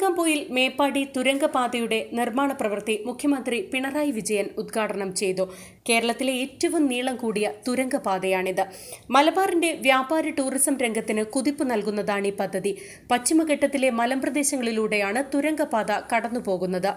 ആനക്കാംപൊയിൽ മേപ്പാടി തുരങ്കപാതയുടെ നിർമ്മാണ പ്രവൃത്തി മുഖ്യമന്ത്രി പിണറായി വിജയൻ ഉദ്ഘാടനം ചെയ്തു. കേരളത്തിലെ ഏറ്റവും നീളം കൂടിയ തുരങ്കപാതയാണിത്. മലബാറിന്റെ വ്യാപാര ടൂറിസം രംഗത്തിന് കുതിപ്പ് നൽകുന്നതാണ് ഈ പദ്ധതി. പശ്ചിമഘട്ടത്തിലെ മലമ്പ്രദേശങ്ങളിലൂടെയാണ് തുരങ്കപാത കടന്നുപോകുന്നത്.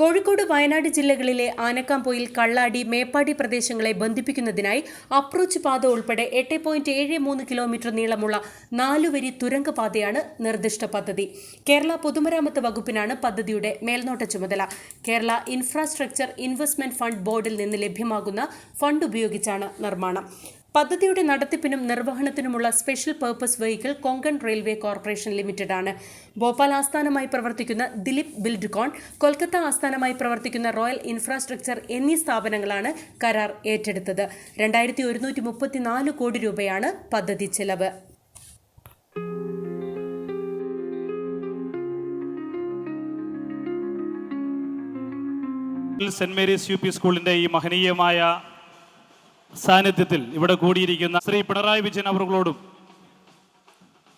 കോഴിക്കോട് വയനാട് ജില്ലകളിലെ ആനക്കാംപൊയിൽ കള്ളാടി മേപ്പാടി പ്രദേശങ്ങളെ ബന്ധിപ്പിക്കുന്നതിനായി അപ്രോച്ച് പാത ഉൾപ്പെടെ എട്ട് പോയിന്റ് ഏഴ് മൂന്ന് കിലോമീറ്റർ നീളമുള്ള നാലുവരി തുരങ്കപാതയാണ് നിർദ്ദിഷ്ട പദ്ധതി. കേരള പൊതുമരാമത്ത് വകുപ്പിനാണ് പദ്ധതിയുടെ മേൽനോട്ട ചുമതല. കേരള ഇൻഫ്രാസ്ട്രക്ചർ ഇൻവെസ്റ്റ്മെന്റ് ഫണ്ട് ബോർഡിൽ നിന്ന് ലഭ്യമാകുന്ന ഫണ്ട് ഉപയോഗിച്ചാണ് നിർമ്മാണം. പദ്ധതിയുടെ നടത്തിപ്പിനും നിർവഹണത്തിനുമുള്ള special purpose vehicle Konkan railway corporation limited ആണ് ഭോപ്പാൽ ആസ്ഥാനമായി പ്രവർത്തിക്കുന്ന ദിലീപ് ബിൽഡ്കോൺ കൊൽക്കത്ത ആസ്ഥാനമായി പ്രവർത്തിക്കുന്ന റോയൽ ഇൻഫ്രാസ്ട്രക്ചർ എന്നീ സ്ഥാപനങ്ങളാണ് കരാർ ഏറ്റെടുത്തത്. രണ്ടായിരത്തി ഒരുന്നൂറ്റി മുപ്പത്തിനാല് കോടി രൂപയാണ് പദ്ധതി ചെലവ്. സെന്റ് മേരീസ് യു പി സ്കൂളിന്റെ ഈ മഹനീയമായ സാന്നിധ്യത്തിൽ ഇവിടെ കൂടിയിരിക്കുന്ന ശ്രീ പിണറായി വിജയൻ അവർകളോടും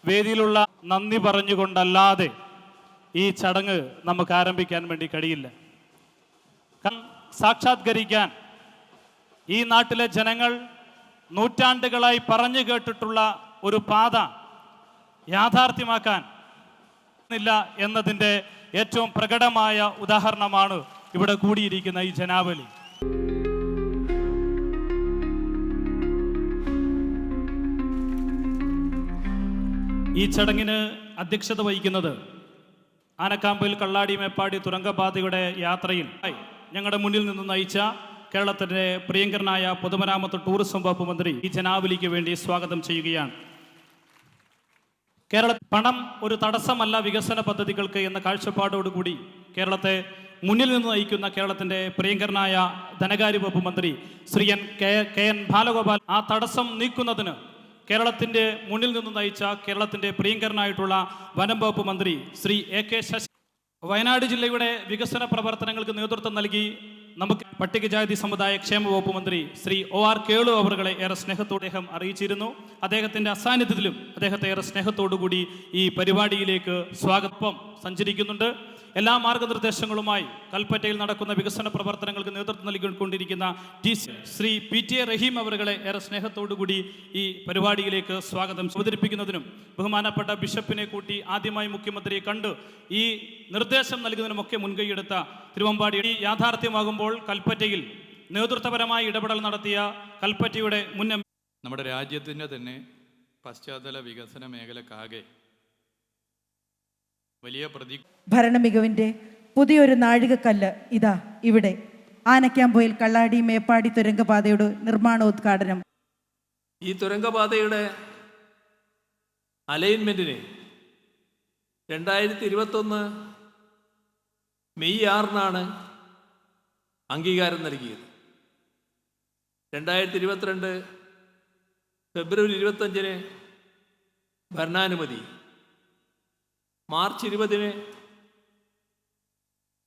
വേദിയിലുള്ള നന്ദി പറഞ്ഞുകൊണ്ടല്ലാതെ ഈ ചടങ്ങ് നമുക്ക് ആരംഭിക്കാൻ വേണ്ടി കഴിയില്ല. സാക്ഷാത്കരിക്കാൻ ഈ നാട്ടിലെ ജനങ്ങൾ നൂറ്റാണ്ടുകളായി പറഞ്ഞു കേട്ടിട്ടുള്ള ഒരു പാത യാഥാർത്ഥ്യമാക്കാൻ ില്ല എന്നതിന്റെ ഏറ്റവും പ്രകടമായ ഉദാഹരണമാണ് ഇവിടെ കൂടിയിരിക്കുന്ന ഈ ജനാവലി. ഈ ചടങ്ങിന് അധ്യക്ഷത വഹിക്കുന്നത് ആനക്കാമ്പിൽ കള്ളാടി മേപ്പാടി തുരങ്കപാതയുടെ യാത്രയിൽ ഞങ്ങളുടെ മുന്നിൽ നിന്ന് നയിച്ച കേരളത്തിന്റെ പ്രിയങ്കരനായ പൊതുമരാമത്ത് ടൂറിസം വകുപ്പ് മന്ത്രി ഈ ജനാവലിക്ക് വേണ്ടി സ്വാഗതം ചെയ്യുകയാണ്. കേരള പണം ഒരു തടസ്സമല്ല വികസന പദ്ധതികൾക്ക് എന്ന കാഴ്ചപ്പാടോടുകൂടി കേരളത്തെ മുന്നിൽ നിന്ന് നയിക്കുന്ന കേരളത്തിന്റെ പ്രിയങ്കരനായ ധനകാര്യ വകുപ്പ് മന്ത്രി Shri N K K N Balagopal ആ തടസ്സം നീക്കുന്നതിന് കേരളത്തിന്റെ മുന്നിൽ നിന്ന് നയിച്ച കേരളത്തിന്റെ പ്രിയങ്കരനായിട്ടുള്ള വനം വകുപ്പ് മന്ത്രി ശ്രീ എ കെ ശശി വയനാട് ജില്ലയുടെ വികസന പ്രവർത്തനങ്ങൾക്ക് നേതൃത്വം നൽകി നമുക്ക് പട്ടികജാതി സമുദായ ക്ഷേമ വകുപ്പ് മന്ത്രി ശ്രീ ഒ ആർ കേളു അവറുകളെ ഏറെ സ്നേഹത്തോടെ അദ്ദേഹം അറിയിച്ചിരുന്നു. അദ്ദേഹത്തിന്റെ അസാന്നിധ്യത്തിലും അദ്ദേഹത്തെ ഏറെ സ്നേഹത്തോടുകൂടി ഈ പരിപാടിയിലേക്ക് സ്വാഗതം. സഞ്ചരിക്കുന്നുണ്ട്. എല്ലാ മാർഗനിർദ്ദേശങ്ങളുമായി കൽപ്പറ്റയിൽ നടക്കുന്ന വികസന പ്രവർത്തനങ്ങൾക്ക് നേതൃത്വം നൽകിക്കൊണ്ടിരിക്കുന്ന T Shri P T A Rahim അവരുകളെ ഏറെ സ്നേഹത്തോടുകൂടി ഈ പരിപാടിയിലേക്ക് സ്വാഗതം അവതരിപ്പിക്കുന്നതിനും ബഹുമാനപ്പെട്ട ബിഷപ്പിനെ കൂട്ടി ആദ്യമായി മുഖ്യമന്ത്രിയെ കണ്ട് ഈ നിർദ്ദേശം നൽകുന്നതിനുമൊക്കെ മുൻകൈയെടുത്ത തിരുവമ്പാടി യാഥാർത്ഥ്യമാകുമ്പോൾ കൽപ്പറ്റയിൽ നേതൃത്വപരമായി ഇടപെടൽ നടത്തിയ കൽപ്പറ്റയുടെ മുൻ നമ്മുടെ രാജ്യത്തിന്റെ തന്നെ പശ്ചാത്തല വികസന മേഖലക്കാകെ വലിയ പ്രതി ഭരണമികവിന്റെ പുതിയൊരു നാഴികക്കല്ല് ഇതാ ഇവിടെ. ആനക്കാമ്പോയിൽ കള്ളാടി മേപ്പാടി തുരങ്കപാതയുടെ നിർമ്മാണോദ്ഘാടനം. ഈ തുരങ്കപാതയുടെ അലൈൻമെന്റിന് രണ്ടായിരത്തി ഇരുപത്തൊന്ന് മെയ് ആറിനാണ് അംഗീകാരം നൽകിയത്. രണ്ടായിരത്തി ഇരുപത്തിരണ്ട് ഫെബ്രുവരി ഇരുപത്തഞ്ചിന് ഭരണാനുമതി മാർച്ച് ഇരുപതിന്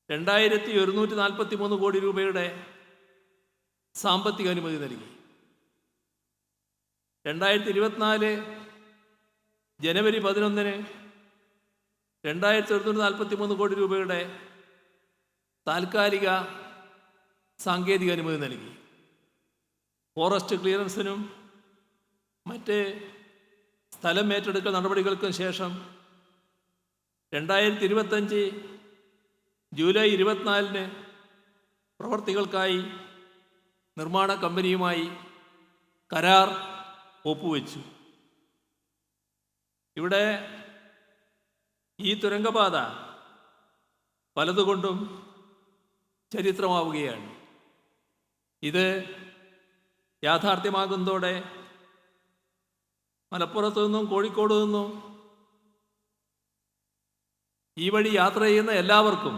രണ്ടായിരത്തി ഒരുന്നൂറ്റി നാൽപ്പത്തി മൂന്ന് കോടി രൂപയുടെ സാമ്പത്തിക അനുമതി നൽകി. രണ്ടായിരത്തി ഇരുപത്തിനാല് ജനുവരി പതിനൊന്നിന് രണ്ടായിരത്തി ഒരുന്നൂറ്റി നാൽപ്പത്തി മൂന്ന് കോടി രൂപയുടെ താൽക്കാലിക സാങ്കേതിക അനുമതി നൽകി. ഫോറസ്റ്റ് ക്ലിയറൻസിനും മറ്റ് സ്ഥലം ഏറ്റെടുക്കൽ നടപടികൾക്കും ശേഷം രണ്ടായിരത്തി ഇരുപത്തഞ്ച് ജൂലൈ ഇരുപത്തിനാലിന് പ്രവർത്തികൾക്കായി നിർമ്മാണ കമ്പനിയുമായി കരാർ ഒപ്പുവെച്ചു. ഇവിടെ ഈ തുരങ്കപാത പലതുകൊണ്ടും ചരിത്രമാവുകയാണ്. ഇത് യാഥാർത്ഥ്യമാകുന്നതോടെ മലപ്പുറത്തു നിന്നും കോഴിക്കോട് നിന്നും ഈ വഴി യാത്ര ചെയ്യുന്ന എല്ലാവർക്കും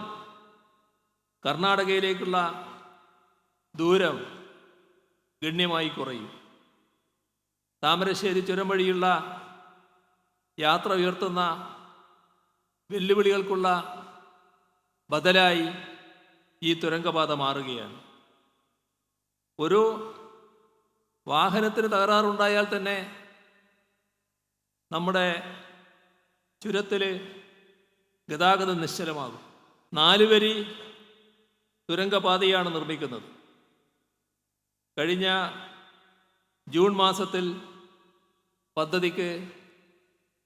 കർണാടകയിലേക്കുള്ള ദൂരം ഗണ്യമായി കുറയും. താമരശ്ശേരി ചുരം വഴിയുള്ള യാത്ര ഉയർത്തുന്ന വെല്ലുവിളികൾക്കുള്ള ബദലായി ഈ തുരങ്കപാത മാറുകയാണ്. ഒരു വാഹനത്തിന് തകരാറുണ്ടായാൽ തന്നെ നമ്മുടെ ചുരത്തിൽ ഗതാഗതം നിശ്ചലമാകും. നാലുവരി തുരങ്കപാതയാണ് നിർമ്മിക്കുന്നത്. കഴിഞ്ഞ ജൂൺ മാസത്തിൽ പദ്ധതിക്ക്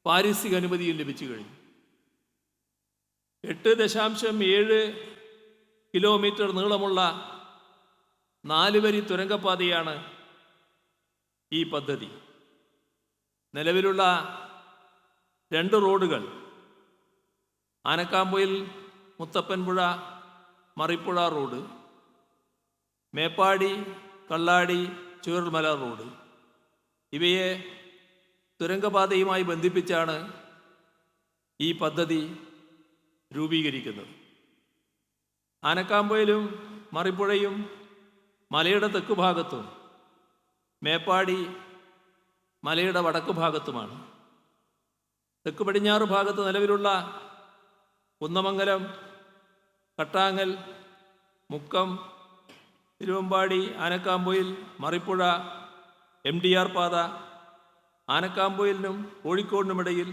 പാരിസ്ഥിക അനുമതിയും ലഭിച്ചു കഴിഞ്ഞു. എട്ട് ദശാംശം ഏഴ് കിലോമീറ്റർ നീളമുള്ള നാലുവരി തുരങ്കപാതയാണ് ഈ പദ്ധതി. നിലവിലുള്ള രണ്ട് റോഡുകൾ ആനക്കാമ്പൊയിൽ മുത്തപ്പൻപുഴ മറിപ്പുഴ റോഡ് മേപ്പാടി കള്ളാടി ചുവർമല റോഡ്. ഇവയെ തുരങ്കപാതയുമായി ബന്ധിപ്പിച്ചാണ് ഈ പദ്ധതി രൂപീകരിക്കുന്നത്. ആനക്കാമ്പൊയിലും മറിപ്പുഴയും മലയുടെ തെക്ക് ഭാഗത്തും മേപ്പാടി മലയുടെ വടക്ക് ഭാഗത്തുമാണ്. തെക്ക് പടിഞ്ഞാറ് ഭാഗത്ത് നിലവിലുള്ള Kunnamangalam Kattangal Mukkam Thiruvambadi Anakkampoyil Marippuzha M D R പാത ആനക്കാമ്പൊയിലിനും കോഴിക്കോടിനുമിടയിൽ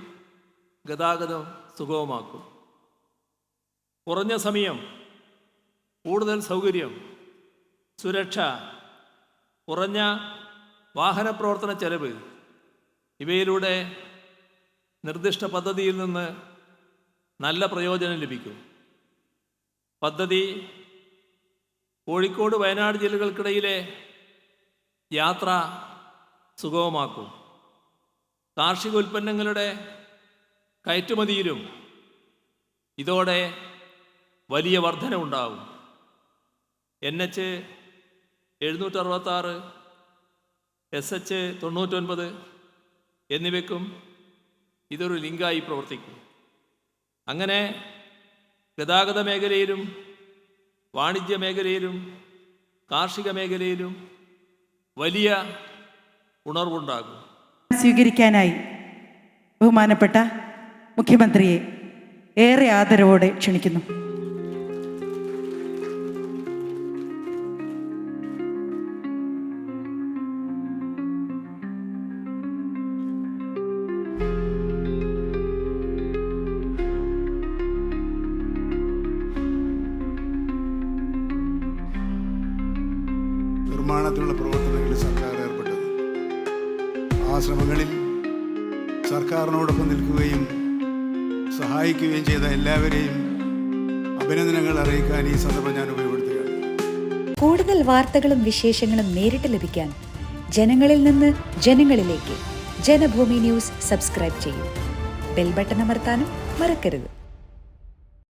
ഗതാഗതം സുഗമമാക്കും. കുറഞ്ഞ സമയം കൂടുതൽ സൗകര്യം സുരക്ഷ കുറഞ്ഞ വാഹന പ്രവർത്തന ചെലവ് ഇവയിലൂടെ നിർദ്ദിഷ്ട പദ്ധതിയിൽ നിന്ന് നല്ല പ്രയോജനം ലഭിക്കും. പദ്ധതി കോഴിക്കോട് വയനാട് ജില്ലകൾക്കിടയിലെ യാത്ര സുഗമമാക്കും. കാർഷിക ഉൽപ്പന്നങ്ങളുടെ കയറ്റുമതിയിലും ഇതോടെ വലിയ വർധന ഉണ്ടാകും എൻ എച്ച് എഴുന്നൂറ്റി അറുപത്താറ് എസ് എച്ച് തൊണ്ണൂറ്റൊൻപത് എന്നിവയ്ക്കും ഇതൊരു ലിങ്കായി പ്രവർത്തിക്കും. അങ്ങനെ ഗതാഗത മേഖലയിലും വാണിജ്യ മേഖലയിലും കാർഷിക മേഖലയിലും വലിയ ഉണർവുണ്ടാകും. സ്വീകരിക്കാനായി ബഹുമാനപ്പെട്ട മുഖ്യമന്ത്രിയെ ഏറെ ആദരവോടെ ക്ഷണിക്കുന്നു. നിർമ്മാണത്തിനുള്ള പ്രവർത്തനങ്ങളിൽ സർക്കാർ ഏർപ്പെട്ടത്. ആ ശ്രമങ്ങളിൽ സർക്കാരിനോടൊപ്പം നിൽക്കുകയും സഹായിക്കുകയും ചെയ്ത എല്ലാവരെയും അഭിനന്ദനങ്ങൾ അറിയിക്കാൻ ഈ സന്ദർഭം ഞാൻ ഉപയോഗപ്പെടുത്തുകയാണ്. കൂടുതൽ വാർത്തകളും വിശേഷങ്ങളും നേരിട്ട് ലഭിക്കാൻ ജനങ്ങളിൽ നിന്ന് ജനങ്ങളിലേക്ക് ജനഭൂമി ന്യൂസ് സബ്സ്ക്രൈബ് ചെയ്യൂ. ബെൽ ബട്ടൺ അമർത്താനും മറക്കരുത്.